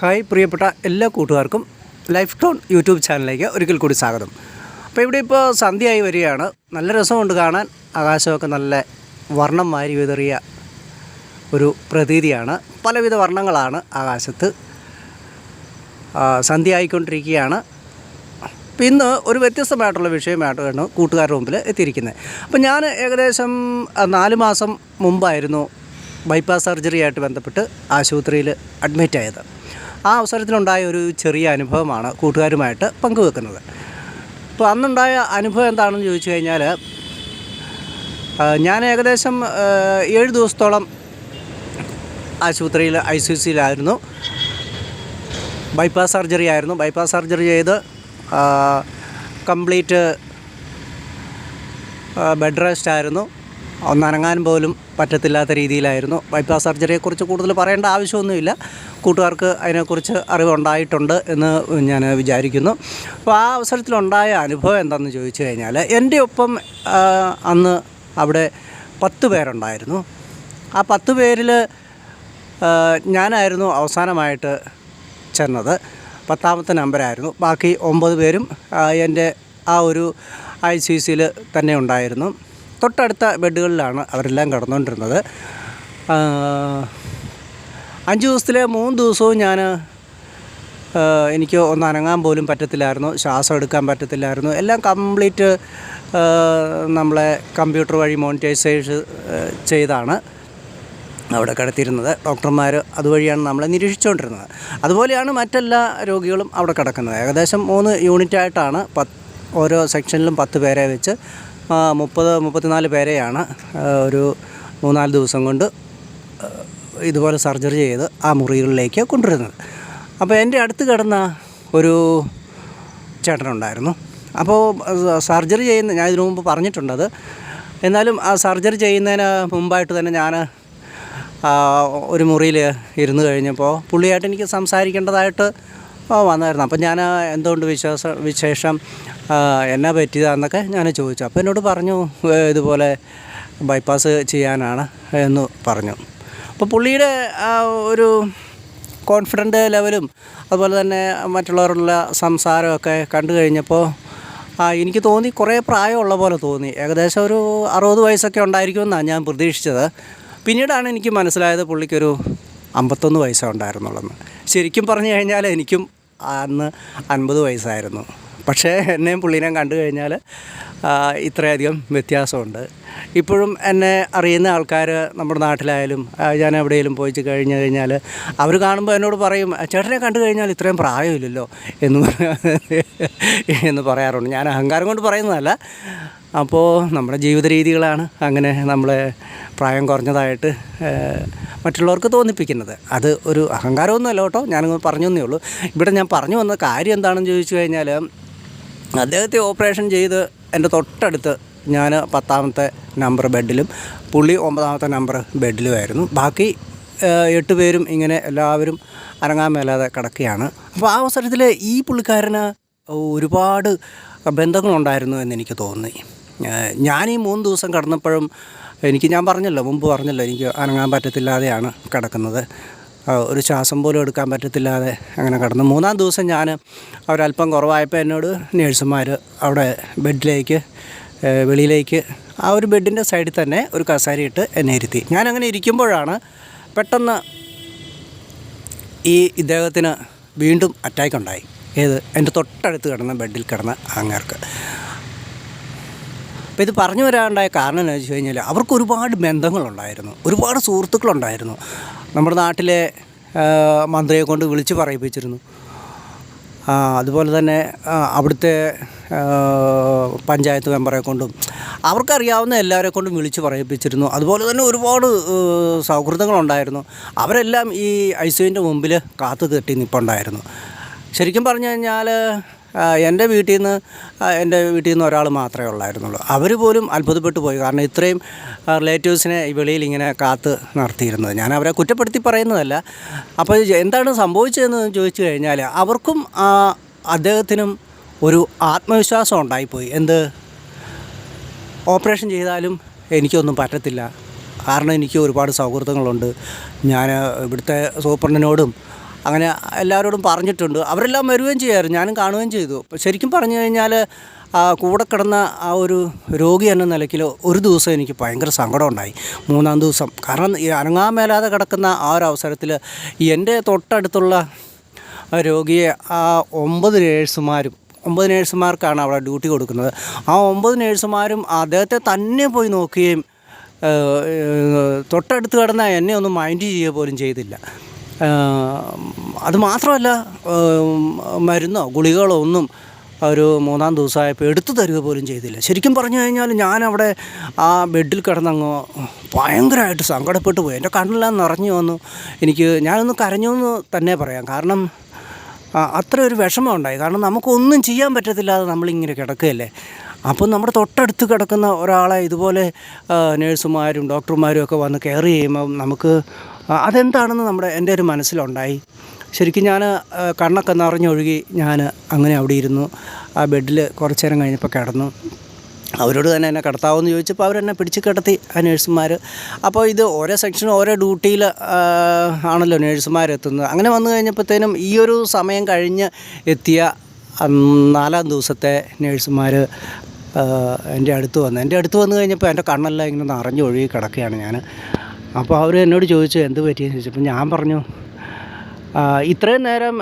Hi പ്രിയപ്പെട്ട എല്ലാ കൂട്ടുകാർക്കും ലൈഫ് ടോൺ യൂട്യൂബ് ചാനലിലേക്ക് ഒരിക്കൽ കൂടി സ്വാഗതം. അപ്പോൾ ഇവിടെ ഇപ്പോൾ സന്ധ്യയായി വരികയാണ്. നല്ല രസമുണ്ട് കാണാൻ. ആകാശമൊക്കെ നല്ല വർണം മാരി വിതറിയ ഒരു പ്രതീതിയാണ്. പലവിധ വർണങ്ങളാണ് ആകാശത്ത് സന്ധ്യ ആയിക്കൊണ്ടിരിക്കുകയാണ് ഇന്ന് ഒരു വ്യത്യസ്തമായിട്ടുള്ള വിഷയമായിട്ടാണ് കൂട്ടുകാരുടെ മുമ്പിൽ എത്തിയിരിക്കുന്നത്. അപ്പോൾ ഞാൻ ഏകദേശം നാല് മാസം മുമ്പായിരുന്നു ബൈപ്പാസ് സർജറിയായിട്ട് ബന്ധപ്പെട്ട് ആശുപത്രിയിൽ അഡ്മിറ്റ് ആയത് ആ അവസരത്തിലുണ്ടായ ഒരു ചെറിയ അനുഭവമാണ് കൂട്ടുകാരുമായിട്ട് പങ്കുവെക്കുന്നത്. അപ്പോൾ അന്നുണ്ടായ അനുഭവം എന്താണെന്ന് ചോദിച്ചു കഴിഞ്ഞാൽ ഞാൻ ഏകദേശം ഏഴ് ദിവസത്തോളം ആശുപത്രിയിൽ ഐ സി സിയിലായിരുന്നു. ബൈപ്പാസ് സർജറി ആയിരുന്നു. ബൈപ്പാസ് സർജറി ചെയ്ത് കംപ്ലീറ്റ് ബെഡ് റെസ്റ്റ് ആയിരുന്നു. ഒന്നനങ്ങാൻ പോലും പറ്റത്തില്ലാത്ത രീതിയിലായിരുന്നു. ബൈപ്പാസ് സർജറിയെക്കുറിച്ച് കൂടുതൽ പറയേണ്ട ആവശ്യമൊന്നുമില്ല. കൂട്ടുകാർക്ക് അതിനെക്കുറിച്ച് അറിവുണ്ടായിട്ടുണ്ട് എന്ന് ഞാൻ വിചാരിക്കുന്നു. അപ്പോൾ ആ അവസരത്തിലുണ്ടായ അനുഭവം എന്താണെന്ന് ചോദിച്ചു കഴിഞ്ഞാൽ എന്റെ ഒപ്പം അന്ന് അവിടെ പത്ത് പേരുണ്ടായിരുന്നു. ആ പത്ത് പേരിൽ ഞാനായിരുന്നു അവസാനമായിട്ട് ചെന്നത്. പത്താമത്തെ നമ്പരായിരുന്നു. ബാക്കി ഒമ്പത് പേരും എന്റെ ആ ഒരു ഐ സി സിയിൽ തന്നെ ഉണ്ടായിരുന്നു. തൊട്ടടുത്ത ബെഡുകളിലാണ് അവരെല്ലാം കിടന്നുകൊണ്ടിരുന്നത്. അഞ്ച് ദിവസത്തിലെ മൂന്ന് ദിവസവും ഞാൻ എനിക്ക് ഒന്ന് അനങ്ങാൻ പോലും പറ്റത്തില്ലായിരുന്നു. ശ്വാസം എടുക്കാൻ പറ്റത്തില്ലായിരുന്നു. എല്ലാം കംപ്ലീറ്റ് നമ്മളെ കമ്പ്യൂട്ടർ വഴി മോണിറ്റൈസേഷൻ ചെയ്താണ് അവിടെ കിടത്തിയിരുന്നത്. ഡോക്ടർമാർ അതുവഴിയാണ് നമ്മളെ നിരീക്ഷിച്ചുകൊണ്ടിരുന്നത്. അതുപോലെയാണ് മറ്റെല്ലാ രോഗികളും അവിടെ കിടക്കുന്നത്. ഏകദേശം മൂന്ന് യൂണിറ്റായിട്ടാണ് പത്ത് ഓരോ സെക്ഷനിലും പത്ത് പേരെ വെച്ച് മുപ്പത് മുപ്പത്തിനാല് പേരെയാണ് ഒരു മൂന്നാൽ ദിവസം കൊണ്ട് ഇതുപോലെ സർജറി ചെയ്ത് ആ മുറികളിലേക്ക് കൊണ്ടുവരുന്നത്. അപ്പോൾ എന്റെ അടുത്ത് കിടന്ന ഒരു ചേട്ടനുണ്ടായിരുന്നു. അപ്പോൾ സർജറി ചെയ്യുന്ന ഞാൻ ഇതിനു മുമ്പ് പറഞ്ഞിട്ടുണ്ടത്. എന്നാലും ആ സർജറി ചെയ്യുന്നതിന് മുമ്പായിട്ട് തന്നെ ഞാൻ ഒരു മുറിയിൽ ഇരുന്ന് കഴിഞ്ഞപ്പോൾ പുള്ളിയായിട്ട് എനിക്ക് സംസാരിക്കേണ്ടതായിട്ട് വന്നായിരുന്നു. അപ്പം ഞാൻ എന്തുകൊണ്ട് വിശേഷം ആ, എന്നാ പറ്റിയതാണെന്നൊക്കെ ഞാൻ ചോദിച്ചു. അപ്പോൾ എന്നോട് പറഞ്ഞു ഇതുപോലെ ബൈപ്പാസ് ചെയ്യാനാണ് എന്ന് പറഞ്ഞു. അപ്പോൾ പുള്ളിയുടെ ഒരു കോൺഫിഡന്റ് ലെവലും അതുപോലെ തന്നെ മറ്റുള്ളവരുള്ള സംസാരമൊക്കെ കണ്ടു കഴിഞ്ഞപ്പോൾ ആ എനിക്ക് തോന്നി കുറേ പ്രായമുള്ള പോലെ തോന്നി. ഏകദേശം ഒരു അറുപത് വയസ്സൊക്കെ ഉണ്ടായിരിക്കുമെന്നാണ് ഞാൻ പ്രതീക്ഷിച്ചത്. പിന്നീടാണ് എനിക്ക് മനസ്സിലായത് പുള്ളിക്കൊരു അമ്പത്തൊന്ന് വയസ്സേ ശരിക്കും പറഞ്ഞു കഴിഞ്ഞാൽ എനിക്കും അന്ന് അൻപത് വയസ്സായിരുന്നു. പക്ഷേ എന്നെയും പുള്ളിനെയും കണ്ടു കഴിഞ്ഞാൽ ഇത്രയധികം വ്യത്യാസമുണ്ട്. ഇപ്പോഴും എന്നെ അറിയുന്ന ആൾക്കാർ നമ്മുടെ നാട്ടിലായാലും ഞാൻ എവിടെയെങ്കിലും പോയി കഴിഞ്ഞു കഴിഞ്ഞാൽ അവർ കാണുമ്പോൾ എന്നോട് പറയും ചേട്ടനെ കണ്ടു കഴിഞ്ഞാൽ ഇത്രയും പ്രായമില്ലല്ലോ എന്ന് എന്ന് പറയാറുണ്ട്. ഞാൻ അഹങ്കാരം കൊണ്ട് പറയുന്നതല്ല. അപ്പോൾ നമ്മുടെ ജീവിത രീതികളാണ് അങ്ങനെ നമ്മളെ പ്രായം കുറഞ്ഞതായിട്ട് മറ്റുള്ളവർക്ക് തോന്നിപ്പിക്കുന്നത്. അത് ഒരു അഹങ്കാരമൊന്നുമല്ല കേട്ടോ. ഞാനങ്ങ് പറഞ്ഞു ഉള്ളൂ. ഇവിടെ ഞാൻ പറഞ്ഞു വന്ന കാര്യം എന്താണെന്ന് ചോദിച്ചു കഴിഞ്ഞാൽ അദ്ദേഹത്തെ ഓപ്പറേഷൻ ചെയ്ത് എന്റെ തൊട്ടടുത്ത് ഞാൻ പത്താമത്തെ നമ്പർ ബെഡിലും പുള്ളി ഒമ്പതാമത്തെ നമ്പർ ബെഡിലുമായിരുന്നു. ബാക്കി എട്ട് പേരും ഇങ്ങനെ എല്ലാവരും അനങ്ങാൻ മേലാതെ കിടക്കുകയാണ്. അപ്പോൾ ആ അവസരത്തിൽ ഈ പുള്ളിക്കാരന് ഒരുപാട് ബന്ധങ്ങളുണ്ടായിരുന്നു എന്ന് എനിക്ക് തോന്നി. ഞാൻ ഈ മൂന്ന് ദിവസം കടന്നപ്പോഴും എനിക്ക് ഞാൻ പറഞ്ഞല്ലോ മുമ്പ് പറഞ്ഞല്ലോ എനിക്ക് അനങ്ങാൻ പറ്റത്തില്ലാതെയാണ് കിടക്കുന്നത്. ഒരു ശ്വാസം പോലും എടുക്കാൻ പറ്റത്തില്ലാതെ അങ്ങനെ കിടന്നു. മൂന്നാം ദിവസം ഞാൻ അവരല്പം കുറവായപ്പോൾ എന്നോട് നേഴ്സുമാർ അവിടെ ബെഡിലേക്ക് വെളിയിലേക്ക് ആ ഒരു ബെഡിന്റെ സൈഡിൽ തന്നെ ഒരു കസാരയിട്ട് എന്നെ ഇരുത്തി. ഞാനങ്ങനെ ഇരിക്കുമ്പോഴാണ് പെട്ടെന്ന് ഈ ഇദ്ദേഹത്തിന് വീണ്ടും അറ്റാക്ക് ഉണ്ടായി. ഏത്? എന്റെ തൊട്ടടുത്ത് കിടന്ന ബെഡിൽ കിടന്ന അങ്ങേർക്ക് അപ്പോൾ ഇത് പറഞ്ഞു വരാനുണ്ടായ കാരണം എന്ന് വെച്ച് കഴിഞ്ഞാൽ അവർക്ക് ഒരുപാട് ബന്ധങ്ങളുണ്ടായിരുന്നു. ഒരുപാട് സുഹൃത്തുക്കളുണ്ടായിരുന്നു. നമ്മുടെ നാട്ടിലെ മന്ത്രിയെ കൊണ്ട് വിളിച്ച് പറയിപ്പിച്ചിരുന്നു. അതുപോലെ തന്നെ അവിടുത്തെ പഞ്ചായത്ത് മെമ്പറെ കൊണ്ടും അവർക്കറിയാവുന്ന എല്ലാവരെ കൊണ്ടും വിളിച്ച് പറയിപ്പിച്ചിരുന്നു. അതുപോലെ തന്നെ ഒരുപാട് സൗഹൃദങ്ങളുണ്ടായിരുന്നു. അവരെല്ലാം ഈ ഐ മുമ്പിൽ കാത്തു കെട്ടി നിൽപ്പുണ്ടായിരുന്നു ശരിക്കും പറഞ്ഞു കഴിഞ്ഞാൽ എന്റെ വീട്ടിൽ നിന്ന് എന്റെ വീട്ടിൽ നിന്ന് ഒരാൾ മാത്രമേ ഉള്ളായിരുന്നുള്ളൂ. അവർ പോലും അത്ഭുതപ്പെട്ടു പോയി. കാരണം ഇത്രയും റിലേറ്റീവ്സിനെ വെളിയിൽ ഇങ്ങനെ കാത്ത് നിർത്തിയിരുന്നത്. ഞാൻ അവരെ കുറ്റപ്പെടുത്തി പറയുന്നതല്ല. അപ്പോൾ എന്താണ് സംഭവിച്ചതെന്ന് ചോദിച്ചു കഴിഞ്ഞാൽ അവർക്കും അദ്ദേഹത്തിനും ഒരു ആത്മവിശ്വാസം ഉണ്ടായിപ്പോയി. എന്ത്? ഓപ്പറേഷൻ ചെയ്താലും എനിക്കൊന്നും പറ്റത്തില്ല. കാരണം എനിക്ക് ഒരുപാട് സൗഹൃദങ്ങളുണ്ട്. ഞാൻ ഇവിടുത്തെ സൂപ്രണ്ടിനോടും അങ്ങനെ എല്ലാവരോടും പറഞ്ഞിട്ടുണ്ട്. അവരെല്ലാം വരികയും ചെയ്യായിരുന്നു. ഞാനും കാണുകയും ചെയ്തു. ശരിക്കും പറഞ്ഞു കഴിഞ്ഞാൽ കൂടെ കിടന്ന ആ ഒരു രോഗി എന്ന നിലയ്ക്ക് ഒരു ദിവസം എനിക്ക് ഭയങ്കര സങ്കടം ഉണ്ടായി. മൂന്നാം ദിവസം. കാരണം ഈ അനങ്ങാൻ മേലാതെ കിടക്കുന്ന ആ ഒരു അവസരത്തിൽ എന്റെ തൊട്ടടുത്തുള്ള രോഗിയെ ആ ഒമ്പത് നേഴ്സുമാരും ഒമ്പത് നേഴ്സുമാർക്കാണ് അവിടെ ഡ്യൂട്ടി കൊടുക്കുന്നത്. ആ ഒമ്പത് നേഴ്സുമാരും അദ്ദേഹത്തെ തന്നെ പോയി നോക്കുകയും തൊട്ടടുത്ത് കിടന്ന എന്നെ ഒന്നും മൈൻഡ് ചെയ്യുക പോലും ചെയ്തില്ല. ഏഹ്, അത് മാത്രമല്ല മരുന്നോ ഗുളികകളോ ഒന്നും ഒരു മൂന്നാം ദിവസമായപ്പോൾ എടുത്തു തരിക പോലും ചെയ്തില്ല. ശരിക്കും പറഞ്ഞു കഴിഞ്ഞാൽ ഞാനവിടെ ആ ബെഡിൽ കിടന്നങ്ങ് ഭയങ്കരമായിട്ട് സങ്കടപ്പെട്ടു പോയി. എന്റെ കണ്ണെല്ലാം നിറഞ്ഞു വന്നു. എനിക്ക് ഞാനൊന്ന് കരഞ്ഞു എന്ന് തന്നെ പറയാം. കാരണം അത്ര ഒരു വിഷമം ഉണ്ടായി. കാരണം നമുക്കൊന്നും ചെയ്യാൻ പറ്റത്തില്ലാതെ നമ്മളിങ്ങനെ കിടക്കുകയല്ലേ? അപ്പം നമ്മുടെ തൊട്ടടുത്ത് കിടക്കുന്ന ഒരാളെ ഇതുപോലെ നേഴ്സുമാരും ഡോക്ടർമാരും ഒക്കെ വന്ന് കെയർ ചെയ്യുമ്പം നമുക്ക് അതെന്താണെന്ന് നമ്മുടെ എന്റെ ഒരു മനസ്സിലുണ്ടായി. ശരിക്കും ഞാൻ കണ്ണൊക്കെ നിറഞ്ഞൊഴുകി ഞാൻ അങ്ങനെ അവിടെ ഇരുന്നു. ആ ബെഡിൽ കുറച്ച് നേരം കഴിഞ്ഞപ്പോൾ കിടന്നു. അവരോട് തന്നെ എന്നെ കടത്താവെന്ന് ചോദിച്ചപ്പോൾ അവരെന്നെ പിടിച്ച് കിടത്തി ആ നേഴ്സുമാർ അപ്പോൾ ഇത് ഓരോ സെക്ഷനും ഓരോ ഡ്യൂട്ടിയിൽ ആണല്ലോ നേഴ്സുമാർ എത്തുന്നത്. അങ്ങനെ വന്നു കഴിഞ്ഞപ്പോഴത്തേനും ഈ ഒരു സമയം കഴിഞ്ഞ് എത്തിയ നാലാം ദിവസത്തെ നേഴ്സുമാർ എന്റെ അടുത്ത് വന്നു. എന്റെ അടുത്ത് വന്നു കഴിഞ്ഞപ്പോൾ എന്റെ കണ്ണെല്ലാം ഇങ്ങനെ നിറഞ്ഞൊഴുകി കിടക്കുകയാണ് ഞാൻ. അപ്പോൾ അവർ എന്നോട് ചോദിച്ചു എന്ത് പറ്റിയെന്ന്? ചോദിച്ചപ്പോൾ ഞാൻ പറഞ്ഞു ഇത്രയും നേരം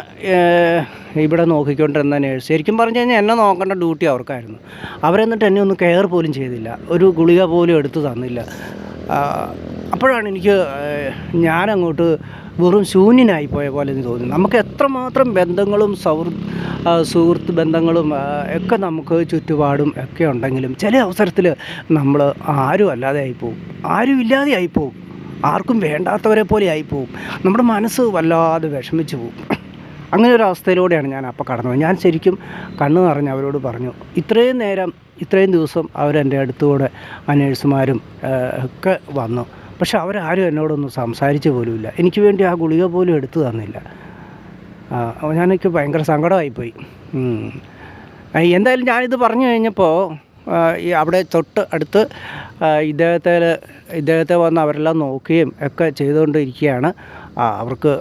ഇവിടെ നോക്കിക്കൊണ്ടിരുന്ന നേഴ്സ് ശരിക്കും പറഞ്ഞു കഴിഞ്ഞാൽ എന്നെ നോക്കേണ്ട ഡ്യൂട്ടി അവർക്കായിരുന്നു. അവരെന്നിട്ട് എന്നെ ഒന്ന് കെയർ പോലും ചെയ്തില്ല. ഒരു ഗുളിക പോലും എടുത്തു തന്നില്ല. അപ്പോഴാണ് എനിക്ക് ഞാനങ്ങോട്ട് വെറും ശൂന്യനായി പോയ പോലെ എന്ന് തോന്നി. നമുക്ക് എത്രമാത്രം ബന്ധങ്ങളും സൗഹൃദ സുഹൃത്ത് ബന്ധങ്ങളും ഒക്കെ നമുക്ക് ചുറ്റുപാടും ഒക്കെ ഉണ്ടെങ്കിലും ചില അവസരത്തിൽ നമ്മൾ ആരും അല്ലാതെ ആയിപ്പോവും ആരും ഇല്ലാതെ ആയിപ്പോവും ആർക്കും വേണ്ടാത്തവരെ പോലെ ആയിപ്പോവും. നമ്മുടെ മനസ്സ് വല്ലാതെ വിഷമിച്ചു പോവും. അങ്ങനെ ഒരു അവസ്ഥയിലൂടെയാണ് ഞാൻ അപ്പോൾ കടന്നത്. ഞാൻ ശരിക്കും കണ്ണു നിറഞ്ഞ് അവരോട് പറഞ്ഞു ഇത്രയും നേരം ഇത്രയും ദിവസം അവരെന്റെ അടുത്തുകൂടെ ആ നേഴ്സുമാരും ഒക്കെ വന്നു. പക്ഷെ അവരാരും എന്നോടൊന്നും സംസാരിച്ച് പോലുമില്ല. എനിക്ക് വേണ്ടി ആ ഗുളിക പോലും എടുത്തു തന്നില്ല. ഞാനൊക്കെ ഭയങ്കര സങ്കടമായിപ്പോയി. എന്തായാലും ഞാനിത് പറഞ്ഞു കഴിഞ്ഞപ്പോൾ ഈ അവിടെ തൊട്ട് അടുത്ത് ഇദ്ദേഹത്തെ ഇദ്ദേഹത്തെ വന്ന് അവരെല്ലാം നോക്കുകയും ഒക്കെ ചെയ്തുകൊണ്ടിരിക്കുകയാണ്. അവർക്ക്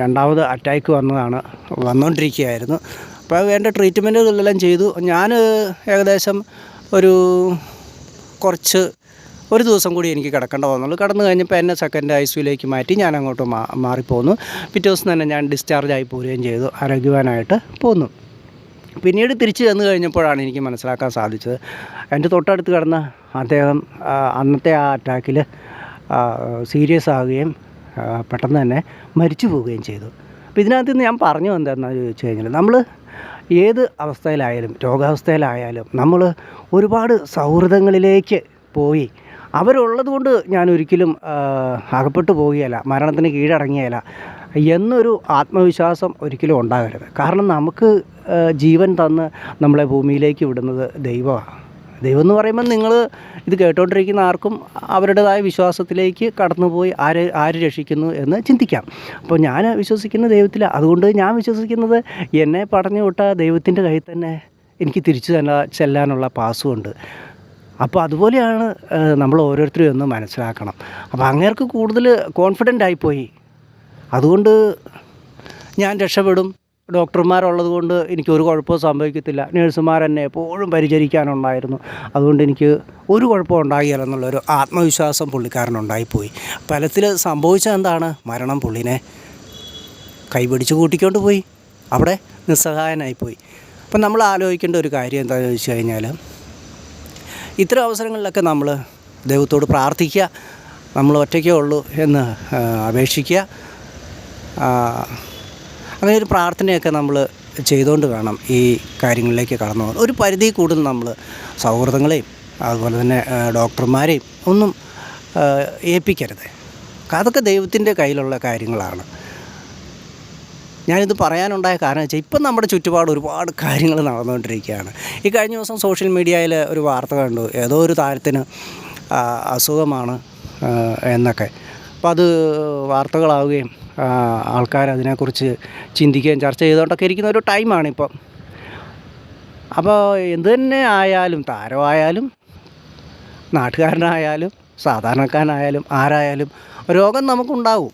രണ്ടാമത് അറ്റാക്ക് വന്നതാണ് വന്നുകൊണ്ടിരിക്കുകയായിരുന്നു അപ്പോൾ എന്റെ ട്രീറ്റ്മെന്റുകളെല്ലാം ചെയ്തു. ഞാൻ ഏകദേശം ഒരു കുറച്ച് ഒരു ദിവസം കൂടി എനിക്ക് കിടക്കേണ്ട വന്നുള്ളൂ. കടന്നു കഴിഞ്ഞപ്പോൾ എന്നെ സെക്കൻഡ് ഐ സിയിലേക്ക് മാറ്റി ഞാൻ അങ്ങോട്ട് മാറിപ്പോന്നു. പിറ്റേ ദിവസം തന്നെ ഞാൻ ഡിസ്ചാർജ് ആയി പോരുകയും ചെയ്തു. ആരോഗ്യവാനായിട്ട് പോന്നു. പിന്നീട് തിരിച്ചു ചെന്ന് കഴിഞ്ഞപ്പോഴാണ് എനിക്ക് മനസ്സിലാക്കാൻ സാധിച്ചത്. എന്റെ തൊട്ടടുത്ത് കിടന്ന അദ്ദേഹം അന്നത്തെ ആ അറ്റാക്കിൽ സീരിയസ് ആവുകയും പെട്ടെന്ന് തന്നെ മരിച്ചു പോവുകയും ചെയ്തു. അപ്പോൾ ഇതിനകത്ത് നിന്ന് ഞാൻ പറഞ്ഞു എന്താണെന്ന് ചോദിച്ചു കഴിഞ്ഞാൽ നമ്മൾ ഏത് അവസ്ഥയിലായാലും രോഗാവസ്ഥയിലായാലും നമ്മൾ ഒരുപാട് സൗഹൃദങ്ങളിലേക്ക് പോയി. അവരുള്ളത് കൊണ്ട് ഞാൻ ഒരിക്കലും അകപ്പെട്ടു പോവുകയല്ല മരണത്തിന് കീഴടങ്ങിയല്ല എന്നൊരു ആത്മവിശ്വാസം ഒരിക്കലും ഉണ്ടാകരുത്. കാരണം നമുക്ക് ജീവൻ തന്ന് നമ്മളെ ഭൂമിയിലേക്ക് വിടുന്നത് ദൈവമാണ്. ദൈവം എന്ന് പറയുമ്പോൾ നിങ്ങൾ ഇത് കേട്ടോണ്ടിരിക്കുന്ന ആർക്കും അവരുടേതായ വിശ്വാസത്തിലേക്ക് കടന്നുപോയി ആര് ആര് രക്ഷിക്കുന്നു എന്ന് ചിന്തിക്കാം. അപ്പോൾ ഞാൻ വിശ്വസിക്കുന്ന ദൈവത്തിൽ അതുകൊണ്ട് ഞാൻ വിശ്വസിക്കുന്നത് എന്നെ പറഞ്ഞു വിട്ട ദൈവത്തിന്റെ കയ്യിൽ തന്നെ എനിക്ക് തിരിച്ചു തന്നെ ചെല്ലാനുള്ള പാസ്സുണ്ട് അപ്പോൾ അതുപോലെയാണ് നമ്മൾ ഓരോരുത്തരും എന്ന് മനസ്സിലാക്കണം. അപ്പോൾ അങ്ങേർക്ക് കൂടുതൽ കോൺഫിഡന്റ് ആയിപ്പോയി. അതുകൊണ്ട് ഞാൻ രക്ഷപ്പെടും. ഡോക്ടർമാരുള്ളത് കൊണ്ട് എനിക്ക് ഒരു കുഴപ്പവും സംഭവിക്കത്തില്ല. നേഴ്സുമാർ എന്നെ എപ്പോഴും പരിചരിക്കാനുണ്ടായിരുന്നു. അതുകൊണ്ട് എനിക്ക് ഒരു കുഴപ്പവും ഉണ്ടാകില്ല എന്നുള്ളൊരു ആത്മവിശ്വാസം പുള്ളിക്കാരനുണ്ടായിപ്പോയി. ഫലത്തിൽ സംഭവിച്ചത് എന്താണ്? മരണം പുള്ളിനെ കൈപിടിച്ച് കൂട്ടിക്കൊണ്ട് പോയി. അവിടെ നിസ്സഹായനായിപ്പോയി. അപ്പം നമ്മൾ ആലോചിക്കേണ്ട ഒരു കാര്യം എന്താണെന്ന് വെച്ച് കഴിഞ്ഞാൽ ഇത്തരം അവസരങ്ങളിലൊക്കെ നമ്മൾ ദൈവത്തോട് പ്രാർത്ഥിക്കുക. നമ്മൾ ഒറ്റയ്ക്കേ ഉള്ളൂ എന്ന് അപേക്ഷിക്കുക. അങ്ങനെ ഒരു പ്രാർത്ഥനയൊക്കെ നമ്മൾ ചെയ്തുകൊണ്ട് വേണം ഈ കാര്യങ്ങളിലേക്ക് കടന്നു പോകാൻ. ഒരു പരിധി കൂടുതൽ നമ്മൾ സൗഹൃദങ്ങളെയും അതുപോലെ തന്നെ ഡോക്ടർമാരെയും ഒന്നും ഏൽപ്പിക്കരുത്. അതൊക്കെ ദൈവത്തിന്റെ കയ്യിലുള്ള കാര്യങ്ങളാണ്. ഞാനിത് പറയാനുണ്ടായ കാരണം വെച്ചാൽ ഇപ്പം നമ്മുടെ ചുറ്റുപാട് ഒരുപാട് കാര്യങ്ങൾ നടന്നുകൊണ്ടിരിക്കുകയാണ്. ഈ കഴിഞ്ഞ ദിവസം സോഷ്യൽ മീഡിയയിൽ ഒരു വാർത്ത കണ്ടു. ഏതോ ഒരു താരത്തിന് അസുഖമാണ് എന്നൊക്കെ. അപ്പോൾ അത് വാർത്തകളാവുകയും ആൾക്കാർ അതിനെക്കുറിച്ച് ചിന്തിക്കുകയും ചർച്ച ചെയ്തുകൊണ്ടൊക്കെ ഇരിക്കുന്ന ഒരു ടൈമാണിപ്പം അപ്പോൾ എന്ത് തന്നെ ആയാലും താരമായാലും നാട്ടുകാരനായാലും സാധാരണക്കാരനായാലും ആരായാലും രോഗം നമുക്കുണ്ടാവും.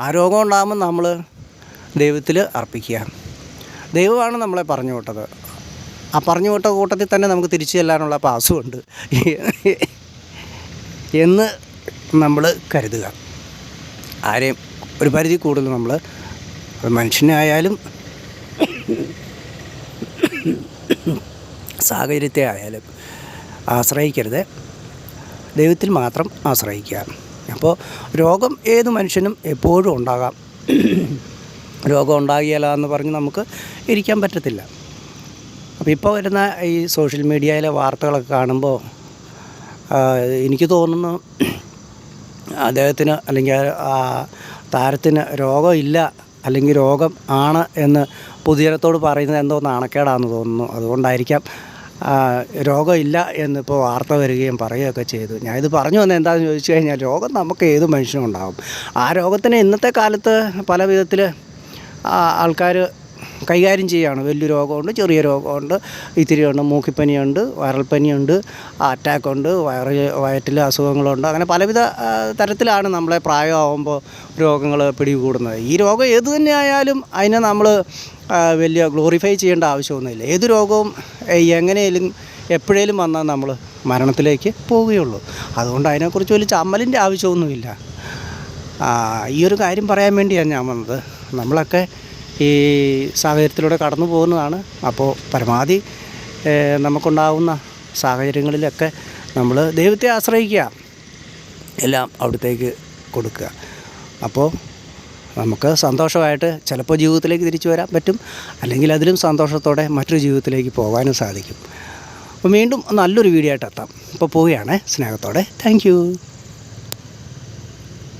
ആ രോഗം ഉണ്ടാകുമ്പോൾ നമ്മൾ ദൈവത്തിൽ അർപ്പിക്കുക ദൈവമാണ് നമ്മളെ പറഞ്ഞു വിട്ടത്. ആ പറഞ്ഞു വിട്ട കൂട്ടത്തിൽ തന്നെ നമുക്ക് തിരിച്ചു ചെല്ലാനുള്ള പാസുമുണ്ട് എന്ന് നമ്മൾ കരുതുക. ആരെയും ഒരു പരിധി കൂടുതൽ നമ്മൾ അത് മനുഷ്യനായാലും സാഹചര്യത്തെ ആയാലും ആശ്രയിക്കരുത്. ദൈവത്തിൽ മാത്രം ആശ്രയിക്കുക. അപ്പോൾ രോഗം ഏത് മനുഷ്യനും എപ്പോഴും ഉണ്ടാകാം. രോഗം ഉണ്ടാകിയാല എന്ന് പറഞ്ഞ് നമുക്ക് ഇരിക്കാൻ പറ്റത്തില്ല. അപ്പോൾ ഇപ്പോൾ വരുന്ന ഈ സോഷ്യൽ മീഡിയയിലെ വാർത്തകളൊക്കെ കാണുമ്പോൾ എനിക്ക് തോന്നുന്നു അദ്ദേഹത്തിന് അല്ലെങ്കിൽ ആ താരത്തിന് രോഗമില്ല അല്ലെങ്കിൽ രോഗം ആണ് എന്ന് പൊതുജനത്തോട് പറയുന്നത് എന്തോ നാണക്കേടാണെന്ന് തോന്നുന്നു. അതുകൊണ്ടായിരിക്കാം രോഗമില്ല എന്നിപ്പോൾ വാർത്ത വരികയും പറയുകയൊക്കെ ചെയ്തു. ഞാനിത് പറഞ്ഞു വന്നത് എന്താണെന്ന് ചോദിച്ചു കഴിഞ്ഞാൽ രോഗം നമുക്ക് ഏത് മനുഷ്യനും ഉണ്ടാകും ആ രോഗത്തിന് ഇന്നത്തെ കാലത്ത് പല വിധത്തിൽ ആൾക്കാർ കൈകാര്യം ചെയ്യുകയാണ്. വലിയ രോഗമുണ്ട് ചെറിയ രോഗമുണ്ട്. ഇത്തിരിയുണ്ട് മൂക്കിപ്പനിയുണ്ട് വയറൽപ്പനിയുണ്ട് പനിയുണ്ട് അറ്റാക്കുണ്ട് വയറ് വയറ്റിൽ അസുഖങ്ങളുണ്ട്. അങ്ങനെ പലവിധ തരത്തിലാണ് നമ്മളെ പ്രായമാകുമ്പോൾ രോഗങ്ങൾ പിടികൂടുന്നത്. ഈ രോഗം ഏത് തന്നെ ആയാലും അതിനെ നമ്മൾ വലിയ ഗ്ലോറിഫൈ ചെയ്യേണ്ട ആവശ്യമൊന്നുമില്ല. ഏത് രോഗവും എങ്ങനെയും എപ്പോഴേലും വന്നാൽ നമ്മൾ മരണത്തിലേക്ക് പോവുകയുള്ളൂ. അതുകൊണ്ട് അതിനെക്കുറിച്ച് വലിയ ചമ്മലിന്റെ ആവശ്യമൊന്നുമില്ല. ഈ ഒരു കാര്യം പറയാൻ വേണ്ടിയാണ് ഞാൻ വന്നത്. നമ്മളൊക്കെ ഈ സാഹചര്യത്തിലൂടെ കടന്നു പോകുന്നതാണ്. അപ്പോൾ പരമാവധി നമുക്കുണ്ടാകുന്ന സാഹചര്യങ്ങളിലൊക്കെ നമ്മൾ ദൈവത്തെ ആശ്രയിക്കുക. എല്ലാം അവിടത്തേക്ക് കൊടുക്കുക. അപ്പോൾ നമുക്ക് സന്തോഷമായിട്ട് ചിലപ്പോൾ ജീവിതത്തിലേക്ക് തിരിച്ചു വരാൻ പറ്റും. അല്ലെങ്കിൽ അതിലും സന്തോഷത്തോടെ മറ്റൊരു ജീവിതത്തിലേക്ക് പോകാനും സാധിക്കും. അപ്പോൾ വീണ്ടും നല്ലൊരു വീഡിയോ ആയിട്ട് എത്താം. ഇപ്പോൾ പോവുകയാണേ. സ്നേഹത്തോടെ. താങ്ക്